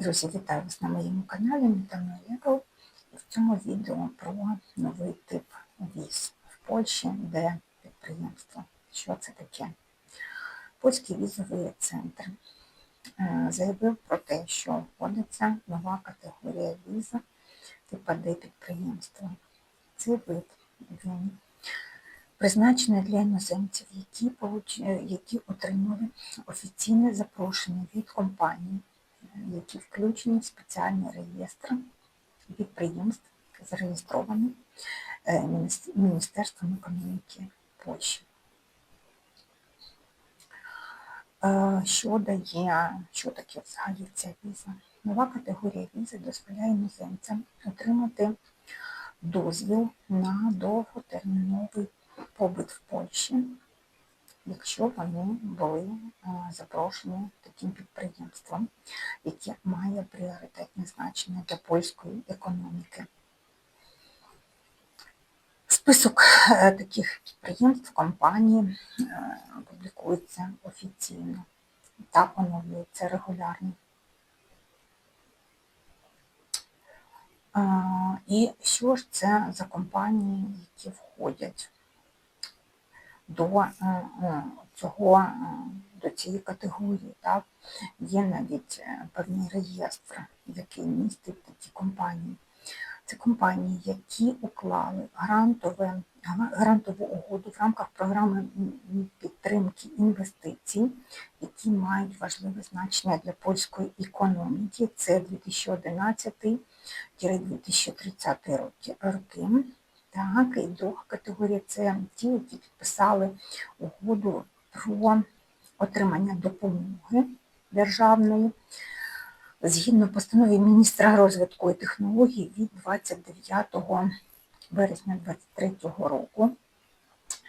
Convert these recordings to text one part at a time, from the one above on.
Друзі, вітаю вас на моєму каналі Єгов. І в цьому відео про новий тип віз в Польщі, де підприємство. Що це таке? Польський візовий центр е, заявив про те, що вводиться нова категорія віза типа Д підприємства. Цей вид він призначений для іноземців, які, які отримали офіційне запрошення від компанії які включені в спеціальний реєстр підприємств, зареєстровані е, Міністерством економіки Польщі. Е, що дає, що таке взагалі ця віза? Нова категорія візи дозволяє іноземцям отримати дозвіл на довготерміновий побут в Польщі якщо вони були е, запрошені таким підприємством, яке має пріоритетне значення для польської економіки. Список е, таких підприємств, компаній е, публікується офіційно та оновлюється регулярно. І що ж це за компанії, які входять до е, е, цього, е, до цієї категорії. Так? Є навіть певний реєстр, який містить такі компанії. Це компанії, які уклали грантове, грантову угоду в рамках програми підтримки інвестицій, які мають важливе значення для польської економіки. Це 2011-2030 роки. Так, і друга категорія це ті, які підписали угоду про отримання допомоги державної згідно постанови міністра розвитку і технологій від 29 вересня 2023 року,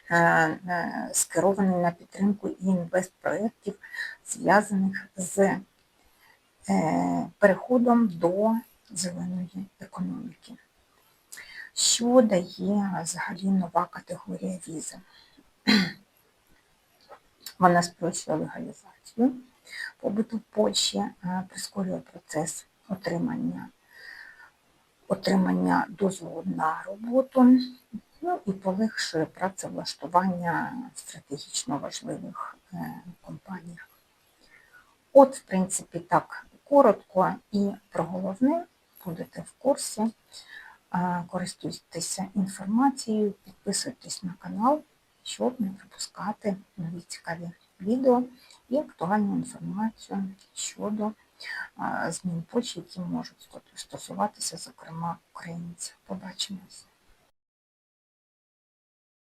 е, е, скерований на підтримку інвестпроєктів, зв'язаних з е, переходом до зеленої економіки. Що дає взагалі нова категорія візи? Вона спрощує легалізацію побуту в Польщі, е, прискорює процес отримання отримання дозволу на роботу, ну і полегшує працевлаштування в стратегічно важливих е, компаніях. От, в принципі, так коротко і про головне будете в курсі. Користуйтеся інформацією, підписуйтесь на канал, щоб не пропускати нові цікаві відео і актуальну інформацію щодо змін Польщі, які можуть стосуватися, зокрема, українців. Побачимось!